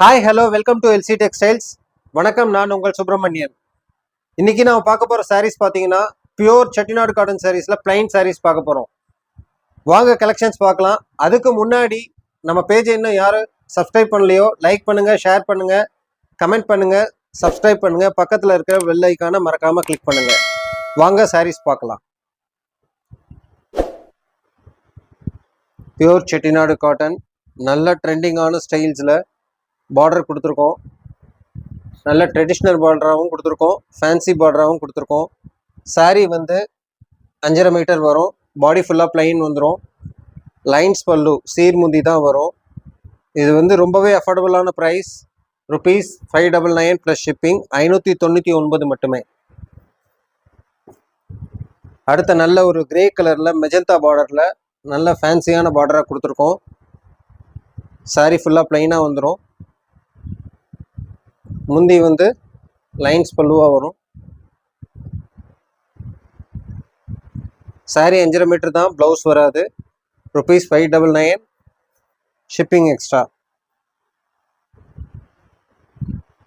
Hi hello welcome to LC textiles வணக்கம் நான் உங்கள் சுப்பிரமணியன். இன்னைக்கு நான் பார்க்க போகிற சாரீஸ் பார்த்தீங்கன்னா பியூர் செட்டிநாடு காட்டன் சாரீஸில் பிளைன் சாரீஸ் பார்க்க போகிறோம் வாங்க கலெக்ஷன்ஸ் பார்க்கலாம். அதுக்கு முன்னாடி நம்ம பேஜை இன்னும் யாரும் சப்ஸ்கிரைப் பண்ணலையோ லைக் பண்ணுங்கள் ஷேர் பண்ணுங்கள் கமெண்ட் பண்ணுங்கள் சப்ஸ்கிரைப் பண்ணுங்கள் பக்கத்தில் இருக்கிற வெள்ளைக்கான மறக்காமல் கிளிக் பண்ணுங்கள் வாங்க சாரீஸ் பார்க்கலாம். பியூர் செட்டிநாடு காட்டன் நல்ல ட்ரெண்டிங்கான ஸ்டைல்ஸில் பார்டர் கொடுத்துருக்கோம். நல்ல ட்ரெடிஷ்னல் பார்டராகவும் கொடுத்துருக்கோம். ஃபேன்சி பார்டராகவும் கொடுத்துருக்கோம். சாரீ வந்து அஞ்சரை மீட்டர் வரும். பாடி ஃபுல்லாக பிளைன் வந்துடும் லைன்ஸ் பல்லு சீர்முந்தி தான் வரும். இது வந்து ரொம்பவே அஃபோர்டபுளான price rupees five double nine plus shipping ஐநூற்றி தொண்ணூற்றி ஒன்பது மட்டுமே. அடுத்த நல்ல ஒரு கிரே கலரில் மெஜந்தா பார்டரில் நல்ல ஃபேன்சியான பார்டராக கொடுத்துருக்கோம். சாரீ ஃபுல்லாக ப்ளைனாக வந்துடும் முந்தி வந்து லைன்ஸ் பல்லுவாக வரும். saree அஞ்சரை மீட்டர் தான் ப்ளவுஸ் வராது. Rupees five double nine shipping extra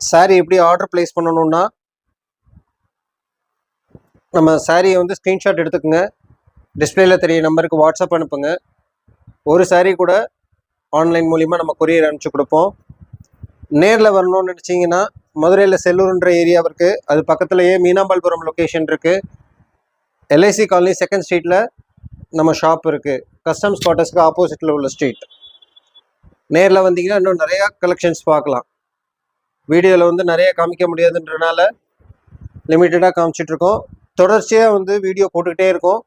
saree எப்படி ஆர்டர் ப்ளேஸ் பண்ணணும்னா நம்ம சாரியை வந்து ஸ்க்ரீன்ஷாட் எடுத்துக்கோங்க. டிஸ்பிளேல தெரிய நம்பருக்கு வாட்ஸ்அப் அனுப்புங்க. ஒரு saree கூட ஆன்லைன் மூலிமா நம்ம கொரியர் அனுப்பிச்சு கொடுப்போம். நேரில் வரணும்னு நினச்சிங்கன்னா மதுரையில் செல்லூர்ன்ற ஏரியா இருக்குது அது பக்கத்துலேயே மீனாம்பாள்புரம் லொக்கேஷன் இருக்குது எல்ஐசி காலனி செகண்ட் ஸ்ட்ரீட்டில் நம்ம ஷாப் இருக்குது கஸ்டம்ஸ் குவார்ட்டர்ஸ்க்கு ஆப்போசிட்டில் உள்ள ஸ்ட்ரீட் நேரில் வந்தீங்கன்னா இன்னும் நிறையா கலெக்ஷன்ஸ் பார்க்கலாம். வீடியோவில் வந்து நிறைய காமிக்க முடியாதுன்றனால லிமிட்டடாக காமிச்சிட்ருக்கோம் தொடர்ச்சியாக வந்து வீடியோ போட்டுக்கிட்டே இருக்கோம்.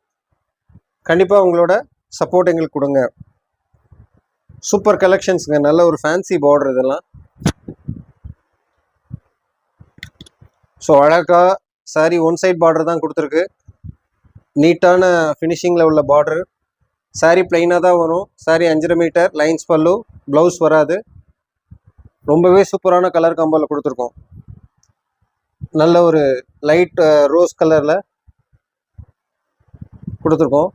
கண்டிப்பாக உங்களோட சப்போர்ட் எங்களுக்கு கொடுங்க. சூப்பர் கலெக்ஷன்ஸுங்க நல்ல ஒரு ஃபேன்சி பார்டர் இதெல்லாம். ஸோ அழகாக சாரி ஒன் சைட் பார்டர் தான் கொடுத்துருக்கு. நீட்டான ஃபினிஷிங்கில் உள்ள பார்டர் சாரி பிளைனாக தான் வரும். சாரி அஞ்சரை மீட்டர் லைன்ஸ் பல்லு ப்ளவுஸ் வராது. ரொம்பவே சூப்பரான கலர் காம்போவில் கொடுத்துருக்கோம். நல்ல ஒரு லைட் ரோஸ் கலரில் கொடுத்துருக்கோம்.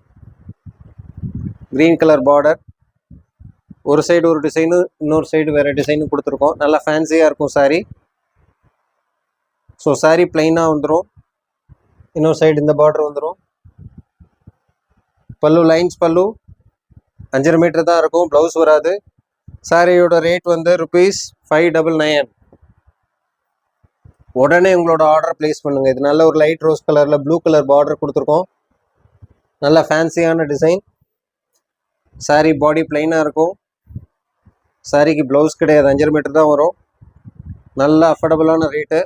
க்ரீன் கலர் பார்டர் ஒரு சைடு ஒரு டிசைனு இன்னொரு சைடு வேறு டிசைனு கொடுத்துருக்கோம். நல்லா ஃபேன்சியாக இருக்கும் சாரி ஸோ சாரீ பிளைனாக வந்துடும் இன்னொரு சைடு இந்த பார்டர் வந்துடும் பல்லு லைன்ஸ் பல்லு. அஞ்சரை மீட்டர் தான் இருக்கும். ப்ளவுஸ் வராது. சாரியோட ரேட் வந்து ருபீஸ் ஃபைவ் டபுள் நைன் உடனே உங்களோட ஆர்டர் ப்ளேஸ் பண்ணுங்கள் இது நல்ல ஒரு லைட் ரோஸ் கலரில் ப்ளூ கலர் பார்டர் கொடுத்துருக்கோம். நல்ல ஃபேன்சியான டிசைன் சாரி பாடி பிளைனாக இருக்கும். சாரிக்கு ப்ளவுஸ் கிடையாது. அஞ்சரை மீட்டர் தான் வரும். நல்ல அஃபோர்டபுளான ரேட்டு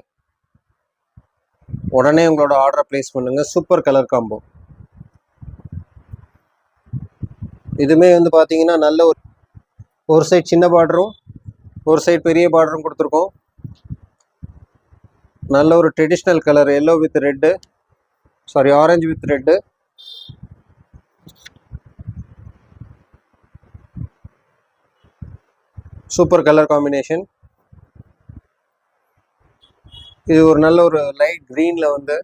உடனே உங்களோட ஆர்டரை ப்ளேஸ் பண்ணுங்கள் சூப்பர் கலர் காம்போ இதுவுமே வந்து பார்த்தீங்கன்னா நல்ல ஒரு ஒரு சைட் சின்ன பார்டரும் ஒரு சைட் பெரிய பார்டரும் கொடுத்துருக்கோம். நல்ல ஒரு traditional colour yellow with red saree orange with red super colour combination இது ஒரு நல்ல ஒரு லைட் க்ரீனில் வந்து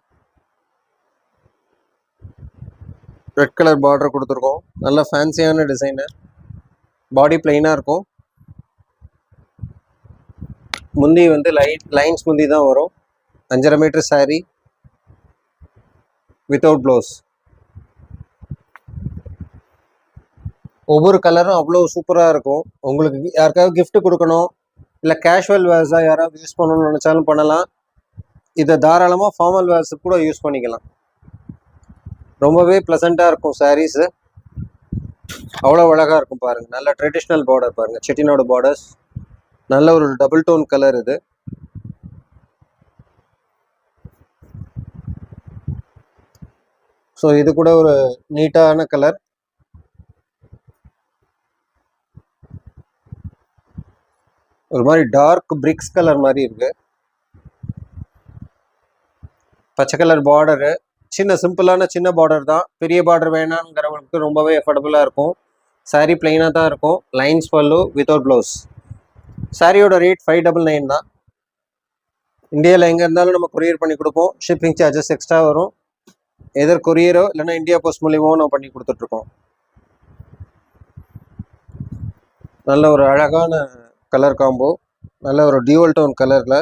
ரெட் கலர் பார்டர் கொடுத்துருக்கோம். நல்ல ஃபேன்சியான டிசைனு பாடி பிளெயினாக இருக்கும். முந்தி வந்து லைட் லைன்ஸ் முந்தி தான் வரும். அஞ்சரை மீட்டர் saree வித்தவுட் ப்ளவுஸ் ஒவ்வொரு கலரும் அவ்வளோ சூப்பராக இருக்கும். உங்களுக்கு யாருக்காவது கிஃப்ட் கொடுக்கணும் இல்லை கேஷுவல் வேர்ஸாக யாராவது யூஸ் பண்ணணும்னு நினச்சாலும் பண்ணலாம். இதை தாராளமாக ஃபார்மல் வேர்ஸ் கூட யூஸ் பண்ணிக்கலாம். ரொம்பவே ப்ளசண்ட்டாக இருக்கும் சாரீஸு அவ்வளோ அழகாக இருக்கும் பாருங்கள் நல்ல ட்ரெடிஷ்னல் பார்டர் பாருங்கள் செட்டினோட பார்டர்ஸ் நல்ல ஒரு டபுள் டோன் கலர் இது. ஸோ இது கூட ஒரு நீட்டான கலர் ஒரு மாதிரி டார்க் பிரிக்ஸ் கலர் மாதிரி இருக்குது பச்சை கலர் பார்டரு சின்ன சிம்பிளான சின்ன பார்டர் தான். பெரிய பார்டர் வேணாங்கிறவங்களுக்கு ரொம்பவே அஃபோர்டபுளாக இருக்கும். சாரீ பிளைனாக தான் இருக்கும். லைன்ஸ் பல்லு வித்தவுட் ப்ளவுஸ் சாரியோட ரேட் ஃபைவ் டபுள் நைன் தான். இந்தியாவில் எங்கே இருந்தாலும் நம்ம கொரியர் பண்ணி கொடுப்போம். ஷிப்பிங் சார்ஜஸ் எக்ஸ்ட்ரா வரும். எதர் கொரியரோ இல்லைன்னா இந்தியா போஸ்ட் மூலியமாவும் நம்ம பண்ணி கொடுத்துட்ருக்கோம். நல்ல ஒரு அழகான கலர் காம்போ நல்ல ஒரு டியூவல் டோன் கலரில்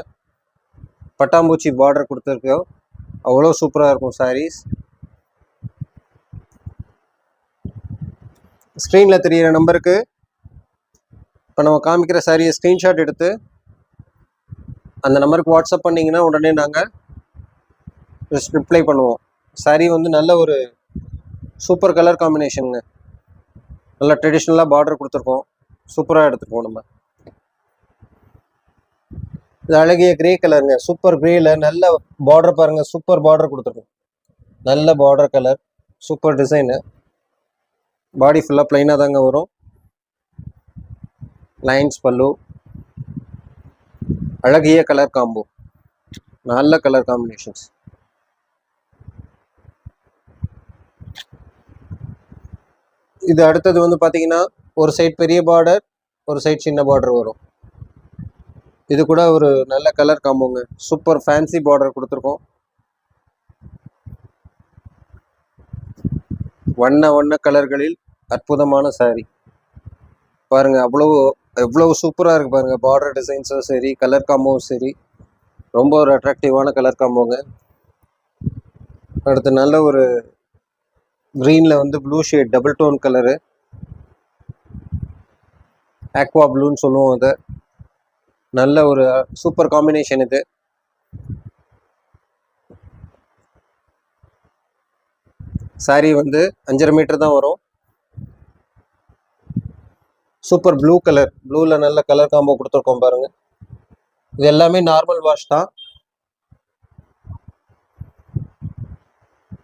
பட்டாம்பூச்சி பார்டர் கொடுத்துருக்கோம். அவ்வளோ சூப்பராக இருக்கும் சாரீஸ் ஸ்க்ரீனில் தெரியிற நம்பருக்கு இப்போ நம்ம காமிக்கிற சாரியை ஸ்க்ரீன்ஷாட் எடுத்து அந்த நம்பருக்கு வாட்ஸ்அப் பண்ணிங்கன்னா உடனே நாங்கள் ரிப்ளை பண்ணுவோம். சாரீ வந்து நல்ல ஒரு சூப்பர் கலர் காம்பினேஷனுங்க நல்லா ட்ரெடிஷ்னலாக பார்டர் கொடுத்துருக்கோம். சூப்பராக எடுத்துருக்கோம் நம்ம. இது அழகிய கிரே கலருங்க சூப்பர் கிரேல நல்ல பார்டர் பாருங்க. சூப்பர் பார்டர் கொடுத்துருக்கோம். நல்ல border colour super design body ஃபுல்லாக ப்ளைனாக தாங்க வரும். லைன்ஸ் பல்லு. அழகிய கலர் காம்போ நல்ல கலர் காம்பினேஷன்ஸ் இது அடுத்தது வந்து பார்த்தீங்கன்னா ஒரு சைட் பெரிய பார்டர் ஒரு சைட் சின்ன பார்டர் வரும். இது கூட ஒரு நல்ல கலர் காம்போங்க சூப்பர் ஃபேன்சி பார்டர் கொடுத்துருக்கோம். வண்ண வண்ண கலர்களில் அற்புதமான சாரீ பாருங்க அவ்வளவு எவ்வளவு சூப்பராக இருக்கு பாருங்க. பார்டர் டிசைன்ஸும் சரி கலர் காம்போவும் சரி. ரொம்ப ஒரு அட்ராக்டிவான கலர் காம்போங்க அடுத்து நல்ல ஒரு க்ரீனில் வந்து blue shade double tone colour aqua ப்ளூன்னு சொல்லுவோம் அதை. நல்ல ஒரு சூப்பர் காம்பினேஷன் இது. saree வந்து அஞ்சரை மீட்டர் தான் வரும். Super blue colour. ப்ளூவில் நல்ல கலர் காம்போ கொடுத்துருக்கோம் பாருங்க. இது எல்லாமே நார்மல் வாஷ் தான்.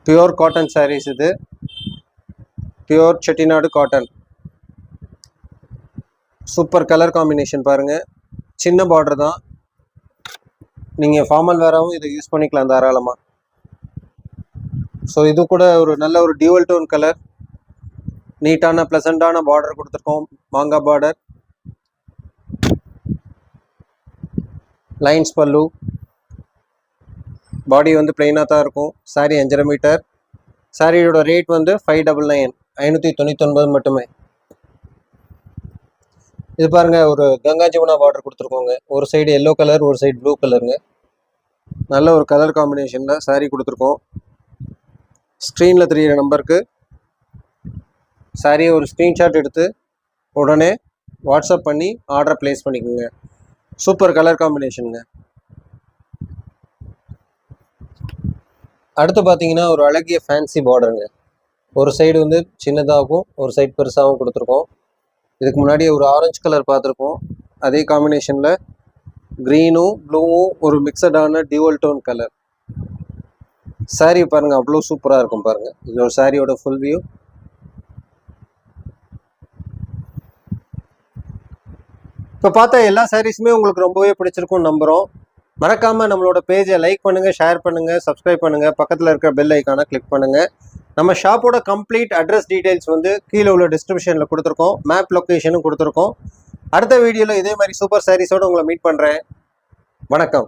பியோர் காட்டன் சாரீஸ் இது. Pure Chettinad cotton super colour combination பாருங்க. சின்ன பார்டர் தான். நீங்கள் ஃபார்மல் வேறாவும் இதை யூஸ் பண்ணிக்கலாம் தாராளமாக ஸோ இது கூட ஒரு நல்ல ஒரு டியூவல் டோன் கலர் நீட்டான ப்ளசண்டான பார்டர் கொடுத்துருக்கோம். மாங்காய் பார்டர் லைன்ஸ் பல்லு பாடி வந்து பிளெயினாக தான் இருக்கும். சாரி அஞ்சரை மீட்டர் சாரியோட ரேட் வந்து ஃபைவ் டபுள் நைன் ஐநூற்றி தொண்ணூத்தொன்பது மட்டுமே. இது பாருங்க ஒரு கங்கா ஜமுனா பார்டர் கொடுத்துருக்கோங்க. ஒரு சைடு எல்லோ கலர் ஒரு சைடு ப்ளூ கலருங்க நல்ல ஒரு கலர் காம்பினேஷனில் சாரீ கொடுத்துருக்கோம். ஸ்க்ரீனில் தெரியிற நம்பருக்கு சாரியை ஒரு ஸ்க்ரீன்ஷாட் எடுத்து உடனே வாட்ஸ்அப் பண்ணி ஆர்டர் ப்ளேஸ் பண்ணிக்கோங்க. சூப்பர் கலர் காம்பினேஷனுங்க அடுத்து பார்த்தீங்கன்னா ஒரு அழகிய ஃபேன்சி பார்டருங்க ஒரு சைடு வந்து சின்னதாகவும் ஒரு சைடு பெருசாகவும் கொடுத்துருக்கோம். இதுக்கு முன்னாடி ஒரு ஆரஞ்சு கலர் பார்த்துருக்கோம் அதே காம்பினேஷனில் க்ரீனும் ப்ளூவும் ஒரு மிக்சடான டியூவல் டோன் கலர் சாரீ பாருங்கள் அவ்வளோ சூப்பராக இருக்கும் பாருங்கள் இது ஒரு சாரியோட ஃபுல் வியூ இப்போ பார்த்தா எல்லா சாரீஸுமே உங்களுக்கு ரொம்பவே பிடிச்சிருக்கும் நம்புகிறோம் மறக்காமல் நம்மளோட பேஜை லைக் பண்ணுங்க ஷேர் பண்ணுங்க சப்ஸ்கிரைப் பண்ணுங்க. பக்கத்தில் இருக்கிற பெல் ஐக்கானை கிளிக் பண்ணுங்கள் நம்ம ஷாப்போட கம்ப்ளீட் அட்ரஸ் டீடைல்ஸ் வந்து கீழே உள்ள டிஸ்கிரிப்ஷனில் கொடுத்துருக்கோம். மேப் லொக்கேஷனும் கொடுத்துருக்கோம். அடுத்த வீடியோவில் இதே மாதிரி சூப்பர் சாரீஸோடு உங்களை மீட் பண்ணுறேன் வணக்கம்.